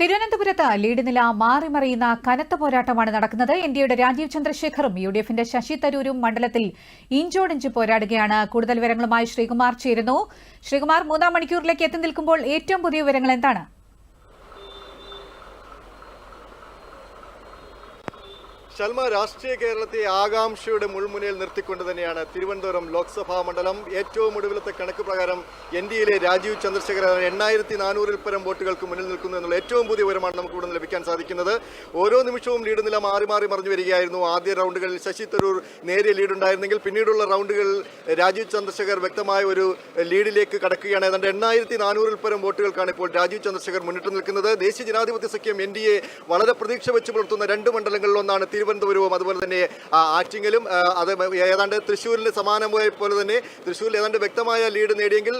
തിരുവനന്തപുരത്ത് ലീഡ് നില മാറിമറിയുന്ന കനത്ത പോരാട്ടമാണ് നടക്കുന്നത്. ഡിയുടെ രാജീവ് ചന്ദ്രശേഖറും യു ഡി എഫിന്റെ ശശി തരൂരും മണ്ഡലത്തിൽ ഇഞ്ചോടിഞ്ച് പോരാടുകയാണ്. കൂടുതൽ വിവരങ്ങളുമായി ശ്രീകുമാർ ചേരുന്നു. ശ്രീകുമാർ മൂന്നാം മണിക്കൂറിലേക്ക് എത്തി നിൽക്കുമ്പോൾ ഏറ്റവും പുതിയ വിവരങ്ങൾ എന്താണ്? ശൽമ രാഷ്ട്രീയ കേരളത്തെ ആകാംക്ഷയുടെ മുൾമുനയിൽ നിർത്തിക്കൊണ്ട് തന്നെയാണ് തിരുവനന്തപുരം ലോക്സഭാ മണ്ഡലം. ഏറ്റവും ഒടുവിലത്തെ കണക്ക് പ്രകാരം എൻ ഡി എയിലെ രാജീവ് ചന്ദ്രശേഖരൻ എണ്ണായിരത്തി നാനൂറിൽ പരം വോട്ടുകൾക്ക് മുന്നിൽ നിൽക്കുന്നു എന്നുള്ള പുതിയ വിവരമാണ് നമുക്ക് ഇവിടെ നിന്ന് ലഭിക്കാൻ സാധിക്കുന്നത്. ഓരോ നിമിഷവും ലീഡ് നില മാറി മാറി മറിഞ്ഞു വരികയായിരുന്നു. ആദ്യ റൗണ്ടുകളിൽ ശശി തരൂർ നേരിയ ലീഡ് ഉണ്ടായിരുന്നെങ്കിൽ പിന്നീടുള്ള റൗണ്ടുകളിൽ രാജീവ് ചന്ദ്രശേഖർ വ്യക്തമായ ഒരു ലീഡിലേക്ക് കടക്കുകയാണ്. ഏതാണ്ട് എണ്ണായിരത്തി നാനൂറിൽ പരം വോട്ടുകൾക്കാണ് ഇപ്പോൾ രാജീവ് ചന്ദ്രശേഖർ മുന്നിട്ട് നിൽക്കുന്നത്. ദേശീയ ജനാധിപത്യ സഖ്യം എൻ ഡി എ വളരെ പ്രതീക്ഷ വെച്ച് പുലർത്തുന്ന രണ്ട് മണ്ഡലങ്ങളിലൊന്നാണ് തിരുവനന്തപുരവും അതുപോലെ തന്നെ ആറ്റിങ്ങലും അത് ഏതാണ്ട് തൃശ്ശൂരിന് സമാനമായ പോലെ തന്നെ തൃശ്ശൂരിൽ ഏതാണ്ട് വ്യക്തമായ ലീഡ് നേടിയെങ്കിൽ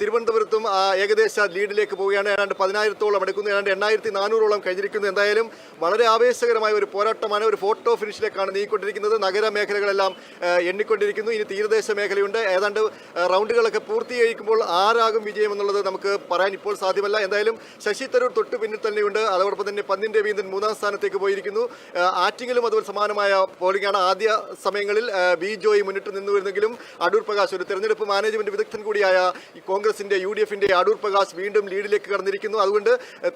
തിരുവനന്തപുരത്തും ഏകദേശ ലീഡിലേക്ക് പോവുകയാണ്. ഏതാണ്ട് പതിനായിരത്തോളം അടുക്കുന്നു. ഏതാണ്ട് എണ്ണായിരത്തി നാനൂറോളം കഴിഞ്ഞിരിക്കുന്നു. എന്തായാലും വളരെ ആവേശകരമായ ഒരു പോരാട്ടമാണ് ഒരു ഫോട്ടോ ഫിനിഷിലേക്കാണ് നീങ്ങിക്കൊണ്ടിരിക്കുന്നത്. നഗര മേഖലകളെല്ലാം എണ്ണിക്കൊണ്ടിരിക്കുന്നു. ഇനി തീരദേശ മേഖലയുണ്ട്. ഏതാണ്ട് റൗണ്ടുകളൊക്കെ പൂർത്തീകരിക്കുമ്പോൾ ആരാകും വിജയം എന്നുള്ളത് നമുക്ക് പറയാൻ ഇപ്പോൾ സാധ്യമല്ല. എന്തായാലും ശശി തരൂർ തൊട്ട് പിന്നിൽ തന്നെയുണ്ട്. അതോടൊപ്പം തന്നെ പന്നിൻ രവീന്ദ്രൻ മൂന്നാം സ്ഥാനത്തേക്ക് പോയിരിക്കുന്നു. ആറ്റിങ്ങിലും അതുപോലെ സമാനമായ പോളിംഗാണ് ആദ്യ സമയങ്ങളിൽ ബി ജോയി മുന്നിട്ട് നിന്നു വരുന്നെങ്കിലും അടൂർ പ്രകാശ് ഒരു തെരഞ്ഞെടുപ്പ് മാനേജ്മെന്റ് വിദഗ്ധൻ കൂടിയായ കോൺഗ്രസിന്റെ യു ഡി എഫിന്റെ അടൂർ പ്രകാശ് വീണ്ടും ലീഡിലേക്ക് കടന്നിരിക്കുന്നു. അതുകൊണ്ട് ആ,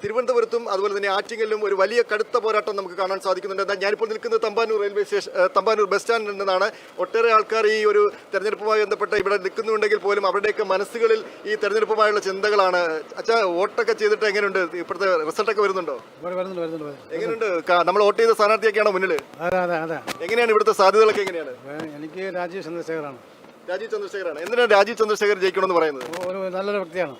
തിരുവനന്തപുരത്തും അതുപോലെ തന്നെ ആറ്റിങ്ങലിലും ഒരു വലിയ കടുത്ത പോരാട്ടം നമുക്ക് കാണാൻ സാധിക്കുന്നുണ്ട്. എന്താ ഞാനിപ്പോൾ നിൽക്കുന്നത് Thampanoor railway station Thampanoor bus സ്റ്റാൻഡിൽ നിന്നാണ്. ഒട്ടേറെ ആൾക്കാർ ഈ ഒരു തെരഞ്ഞെടുപ്പുമായി ബന്ധപ്പെട്ട് ഇവിടെ നിൽക്കുന്നുണ്ടെങ്കിൽ പോലും അവരുടെയൊക്കെ മനസ്സുകളിൽ ഈ തെരഞ്ഞെടുപ്പുമായുള്ള ചിന്തകളാണ്. അച്ഛാ വോട്ടൊക്കെ ചെയ്തിട്ട് എങ്ങനെയുണ്ട്? ഇപ്പോഴത്തെ റിസൾട്ടൊക്കെ വരുന്നുണ്ടോ? വരു- വരുന്നുണ്ട് വരുന്നുണ്ട് വരുന്നുണ്ട്. എങ്ങനെയുണ്ട്? നമ്മൾ വോട്ട് ചെയ്ത സ്ഥാനാർത്ഥിയൊക്കെയാണോ മുന്നിൽ എങ്ങനെയാണ് ഇവിടുത്തെ സാധ്യതകളൊക്കെ എങ്ങനെയാണ്? എനിക്ക് രാജീവ് ചന്ദ്രശേഖറാണ് രാജീവ് ചന്ദ്രശേഖരാണ്. എന്തിനാണ് രാജീവ് ചന്ദ്രശേഖർ ജയിക്കണമെന്ന് പറയുന്നത്? ഒരു നല്ലൊരു വ്യക്തിയാണ്.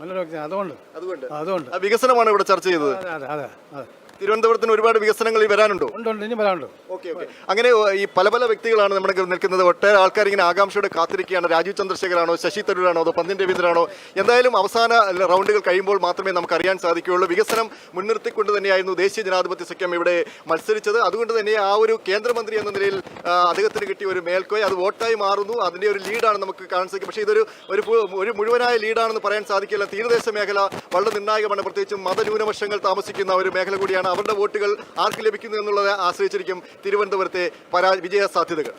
നല്ലൊരു വ്യക്തിയാണ്. അതുകൊണ്ട്. അതുകൊണ്ട്. അതുകൊണ്ട്. വികസനമാണ് ഇവിടെ ചർച്ച ചെയ്തത്. അതെ അതെ അതെ അതെ. തിരുവനന്തപുരത്തിന് ഒരുപാട് വികസനങ്ങൾ വരാനുണ്ടോ? ഇനി വരാനുണ്ട്. Okay okay. അങ്ങനെ ഈ പല പല വ്യക്തികളാണ് നമ്മുടെ നിൽക്കുന്നത്. ഒട്ടേറെ ആൾക്കാർ ഇങ്ങനെ ആകാംക്ഷയോടെ കാത്തിരിക്കുകയാണ്. രാജീവ് ചന്ദ്രശേഖരാണോ ശശി തരൂരാണോ അതോ പന്തിൻ രവീന്ദ്രനാണോ? എന്തായാലും അവസാന റൗണ്ടുകൾ കഴിയുമ്പോൾ മാത്രമേ നമുക്ക് അറിയാൻ സാധിക്കുകയുള്ളൂ. വികസനം മുൻനിർത്തിക്കൊണ്ട് തന്നെയായിരുന്നു ദേശീയ ജനാധിപത്യ സഖ്യം ഇവിടെ മത്സരിച്ചത്. അതുകൊണ്ട് തന്നെ ആ ഒരു കേന്ദ്രമന്ത്രി എന്ന നിലയിൽ അദ്ദേഹത്തിന് കിട്ടിയ ഒരു മേൽക്കോയ അത് വോട്ടായി മാറുന്നു. അതിന്റെ ഒരു ലീഡാണ് നമുക്ക് കാണാൻ സാധിക്കും പക്ഷേ ഇതൊരു ഒരു ഒരു മുഴുവനായ ലീഡാണെന്ന് പറയാൻ സാധിക്കില്ല. തീരദേശ മേഖല വളരെ നിർണായകമാണ്. പ്രത്യേകിച്ചും മതന്യൂനപക്ഷങ്ങൾ താമസിക്കുന്ന ഒരു മേഖല കൂടിയാണ് അവരുടെ വോട്ടുകൾ ആർക്ക് ലഭിക്കുന്നു എന്നുള്ളത് ആശ്രയിച്ചിരിക്കും തിരുവനന്തപുരത്തെ പരാ വിജയ സാധ്യതകൾ